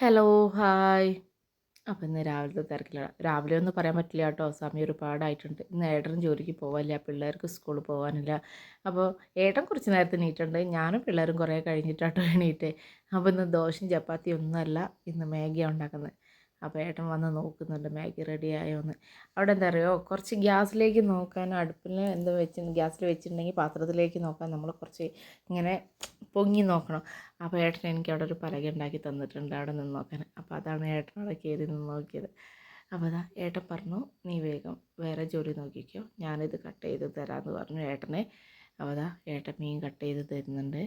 Hello hi അപ്പം ഇന്ന് രാവിലത്തെ തിരക്കിലാണ് രാവിലെ ഒന്നും പറയാൻ പറ്റില്ല കേട്ടോ. സമയം ഒരുപാടായിട്ടുണ്ട്. ഇന്ന് ഏട്ടനും ജോലിക്ക് പോകാനില്ല പിള്ളേർക്ക് സ്കൂളിൽ പോകാനില്ല അപ്പോൾ ഏട്ടൻ കുറച്ച് നേരത്തെ നീട്ടുണ്ട് ഞാനും പിള്ളേരും കുറേ കഴിഞ്ഞിട്ടാട്ടോ എണീറ്റ്. അപ്പോൾ ഇന്ന് ദോശയും ചപ്പാത്തി ഒന്നുമല്ല ഇന്ന് മാഗിയാണ് ഉണ്ടാക്കുന്നത്. അപ്പോൾ ഏട്ടൻ വന്ന് നോക്കുന്നുണ്ട്. മാഗി റെഡി ആയോന്ന്. അവിടെ എന്താ അറിയോ? കുറച്ച് ഗ്യാസിലേക്ക് നോക്കാൻ അടുപ്പിൽ എന്താ വെച്ച് ഗ്യാസിൽ വെച്ചിട്ടുണ്ടെങ്കിൽ പാത്രത്തിലേക്ക് നോക്കാൻ നമ്മൾ കുറച്ച് ഇങ്ങനെ പൊങ്ങി നോക്കണം. അപ്പോൾ ഏട്ടൻ എനിക്ക് അവിടെ ഒരു പലക ഉണ്ടാക്കി തന്നിട്ടുണ്ട് അവിടെ നിന്ന് നോക്കാൻ. അപ്പോൾ അതാണ് ഏട്ടൻ അവിടെ കയറി നിന്ന് നോക്കിയത്. അപ്പോൾ അതാ ഏട്ടൻ പറഞ്ഞു നീ വേഗം വേറെ ജോലി നോക്കിക്കോ. ഞാനിത് കട്ട് ചെയ്ത് തരാമെന്ന് പറഞ്ഞു ഏട്ടനെ. അപ്പോൾ അതാ ഏട്ടൻ മീൻ കട്ട് ചെയ്ത് തരുന്നുണ്ട്.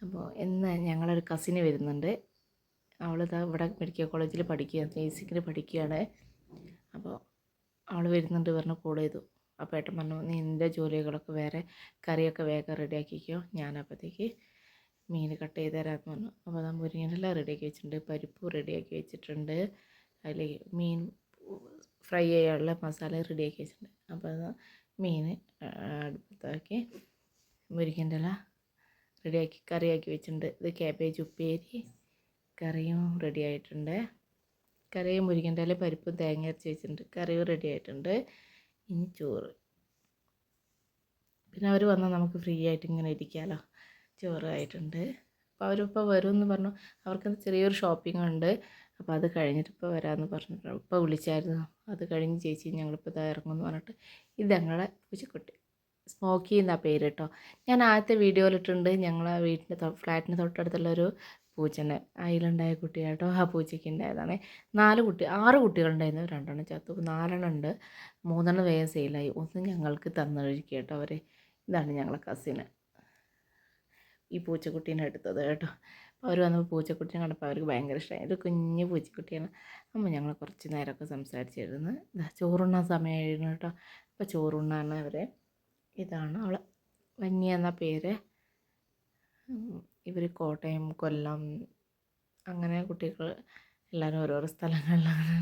അപ്പോൾ ഇന്ന് ഞങ്ങളൊരു കസിന് വരുന്നുണ്ട്. അവളിതാ ഇവിടെ മെഡിക്കൽ കോളേജിൽ പഠിക്കുക നേഴ്സിങ്ങിന് പഠിക്കുകയാണ്. അപ്പോൾ അവൾ വരുന്നുണ്ട് പറഞ്ഞ് കോൾ ചെയ്തു. അപ്പോൾ ഏട്ടൻ പറഞ്ഞു നീ നിന്റെ ജോലികളൊക്കെ വേറെ കറിയൊക്കെ വേഗം റെഡിയാക്കിക്കോ ഞാനപ്പോഴത്തേക്ക് മീൻ കട്ട് ചെയ്ത് തരാമെന്ന് പറഞ്ഞു. അപ്പോൾ ഞാൻ മുരിങ്ങനെല്ലാം റെഡിയാക്കി വെച്ചിട്ടുണ്ട് പരിപ്പ് റെഡിയാക്കി വെച്ചിട്ടുണ്ട് അതിൽ മീൻ ഫ്രൈ ചെയ്യാനുള്ള മസാല റെഡിയാക്കി വെച്ചിട്ടുണ്ട്. അപ്പോൾ മീൻ അടുപ്പത്താക്കി മുരിങ്ങന്റെ ഇല റെഡിയാക്കി കറിയാക്കി വെച്ചിട്ടുണ്ട്. ഇത് ക്യാബേജ് ഉപ്പേരി കറിയും റെഡി ആയിട്ടുണ്ട് കറിയും മുരിങ്ങന്റെ ഇല പരിപ്പും തേങ്ങ അരച്ച് വെച്ചിട്ടുണ്ട്. കറിയും റെഡി ആയിട്ടുണ്ട് ഇനി ചോറ് പിന്നെ അവർ വന്നാൽ നമുക്ക് ഫ്രീ ആയിട്ട് ഇങ്ങനെ ഇരിക്കാമല്ലോ ചോറ് ആയിട്ടുണ്ട്. അപ്പോൾ അവരിപ്പോൾ വരുമെന്ന് പറഞ്ഞു. അവർക്ക് ചെറിയൊരു ഷോപ്പിംഗ് ഉണ്ട്. അപ്പോൾ അത് കഴിഞ്ഞിട്ട് ഇപ്പോൾ വരാമെന്ന് പറഞ്ഞിട്ട് ഇപ്പോൾ വിളിച്ചായിരുന്നു. അത് കഴിഞ്ഞ് ചേച്ചി ഞങ്ങളിപ്പോൾ ഇതാ ഇറങ്ങുമെന്ന് പറഞ്ഞിട്ട് ഇത് ഞങ്ങളെ പൂച്ചക്കുട്ടി. സ്മോക്കി എന്നാ പേര് കേട്ടോ. ഞാൻ ആദ്യത്തെ വീഡിയോയിലിട്ടുണ്ട് ഞങ്ങളെ വീട്ടിന്റെ ഫ്ലാറ്റിന്റെ തൊട്ടടുത്തുള്ളൊരു പൂച്ചനെ അതിലുണ്ടായ കുട്ടിയായിട്ടോ ആ പൂച്ചയ്ക്ക് ഉണ്ടായതാണ് നാല് കുട്ടി ആറ് കുട്ടികളുണ്ടായിരുന്നു. രണ്ടെണ്ണം ചത്തു. നാലെണ്ണം ഉണ്ട്. മൂന്നെണ്ണം വേഗം സെയിലായി. ഒന്ന് ഞങ്ങൾക്ക് തന്നൊഴിക്കുക കേട്ടോ അവർ ഇതാണ് ഞങ്ങളെ കസിന് ഈ പൂച്ചക്കുട്ടീനെ എടുത്തത് കേട്ടോ. അപ്പോൾ അവർ വന്നപ്പോൾ പൂച്ചക്കുട്ടീനെ കണ്ടപ്പോൾ അവർക്ക് ഭയങ്കര ഇഷ്ടമായി ഒരു കുഞ്ഞ് പൂച്ചക്കുട്ടിയാണ്. അമ്മ ഞങ്ങൾ കുറച്ച് നേരമൊക്കെ സംസാരിച്ചിരുന്നു. ചോറുണ്ണാൻ സമയമായിരുന്നു കേട്ടോ. അപ്പോൾ ചോറുണ്ണാണ് അവരെ ഇതാണ്. അവൾ വന്യ എന്ന പേര്. ഇവർ കോട്ടയം കൊല്ലം അങ്ങനെ കുട്ടികൾ എല്ലാവരും ഓരോരോ സ്ഥലങ്ങളിലാണ്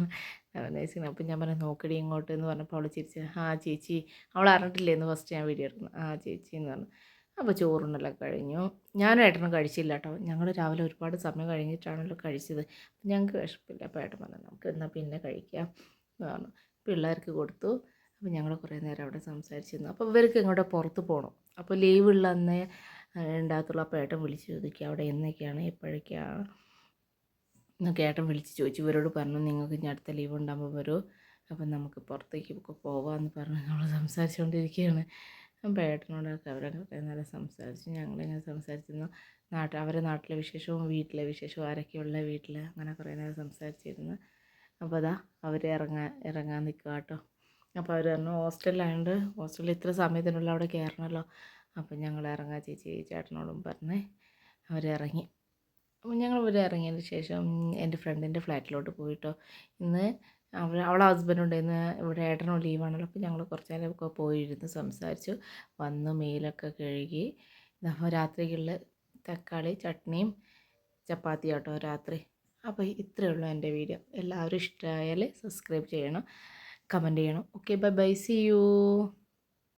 നഴ്സിംഗ് അപ്പം ഞാൻ പറഞ്ഞു നോക്കടി ഇങ്ങോട്ട് എന്ന് പറഞ്ഞപ്പോൾ അവൾ ചിരിച്ച് ആ ചേച്ചി. അവൾ അറിഞ്ഞിട്ടില്ലേ എന്ന് ഫസ്റ്റ് ഞാൻ വീഡിയോ എടുക്കുന്നു ആ ചേച്ചി എന്ന് പറഞ്ഞു. അപ്പോൾ ചോറുണ്ടല്ലോ കഴിഞ്ഞു. ഞാനും ഏട്ടനും കഴിച്ചില്ല കേട്ടോ ഞങ്ങൾ രാവിലെ ഒരുപാട് സമയം കഴിഞ്ഞിട്ടാണല്ലോ കഴിച്ചത്. ഞങ്ങൾക്ക് വിശപ്പില്ല. അപ്പോൾ ഏട്ടൻ പറഞ്ഞു നമുക്ക് എന്നാൽ പിന്നെ കഴിക്കാം എന്ന് പറഞ്ഞു. പിള്ളേർക്ക് കൊടുത്തു. അപ്പോൾ ഞങ്ങൾ കുറേ നേരം അവിടെ സംസാരിച്ചിരുന്നു. അപ്പോൾ ഇവർക്ക് ഇങ്ങോട്ട് പുറത്ത് പോകണം അപ്പോൾ ലീവ് ഉള്ള അന്നേ ഉണ്ടാകത്തുള്ളൂ. അപ്പോൾ ഏട്ടൻ വിളിച്ച് ചോദിക്കുക അവിടെ എന്നൊക്കെയാണ് എപ്പോഴൊക്കെയാണ് എന്നൊക്കെ ഏട്ടൻ വിളിച്ച് ചോദിച്ചു. ഇവരോട് പറഞ്ഞു നിങ്ങൾക്ക് ഇനി അടുത്ത ലീവ് ഉണ്ടാകുമ്പോൾ വരൂ. അപ്പം നമുക്ക് പുറത്തേക്ക് പോകാമെന്ന് പറഞ്ഞ്. നമ്മൾ സംസാരിച്ചുകൊണ്ടിരിക്കുകയാണ്. അപ്പോൾ ഏട്ടനോടൊക്കെ അവരൊക്കെ നല്ല സംസാരിച്ചു. ഞങ്ങളിങ്ങനെ സംസാരിച്ചിരുന്നു. നാട്ടിൽ അവരെ നാട്ടിലെ വിശേഷവും വീട്ടിലെ വിശേഷവും ആരൊക്കെയുള്ള വീട്ടിൽ അങ്ങനെ കുറേ നേരം സംസാരിച്ചിരുന്നു. അപ്പോൾ അതാ അവർ ഇറങ്ങാൻ ഇറങ്ങാൻ നിൽക്കുക കേട്ടോ. അപ്പോൾ അവർ പറഞ്ഞു ഹോസ്റ്റലിലായതുകൊണ്ട് ഹോസ്റ്റലിൽ ഇത്ര സമയത്തിനുള്ളിൽ അവിടെ കയറണമല്ലോ. അപ്പോൾ ഞങ്ങൾ ഇറങ്ങാ ചേച്ചി ചേട്ടനോടും പറഞ്ഞ് അവരിറങ്ങി അപ്പോൾ ഞങ്ങൾ ഇവിടെ ഇറങ്ങിയതിന് ശേഷം എന്റെ ഫ്രണ്ടിന്റെ ഫ്ലാറ്റിലോട്ട് പോയിട്ടോ. ഇന്ന് അവൾ അവളെ ഹസ്ബൻഡ് ഇന്ന് ഇവിടെ ഏട്ടനോ ലീവാണല്ലോ അപ്പോൾ ഞങ്ങൾ കുറച്ച് നേരമൊക്കെ പോയിരുന്ന് സംസാരിച്ചു. വന്ന് മെയിലൊക്കെ കഴുകി. രാത്രികളിൽ തക്കാളി ചട്നിയും ചപ്പാത്തി ആട്ടോ രാത്രി. അപ്പോൾ ഇത്രയേ ഉള്ളൂ എന്റെ വീഡിയോ. എല്ലാവരും ഇഷ്ടമായാൽ സബ്സ്ക്രൈബ് ചെയ്യണം കമന്റ് ചെയ്യണം. Okay bye bye see you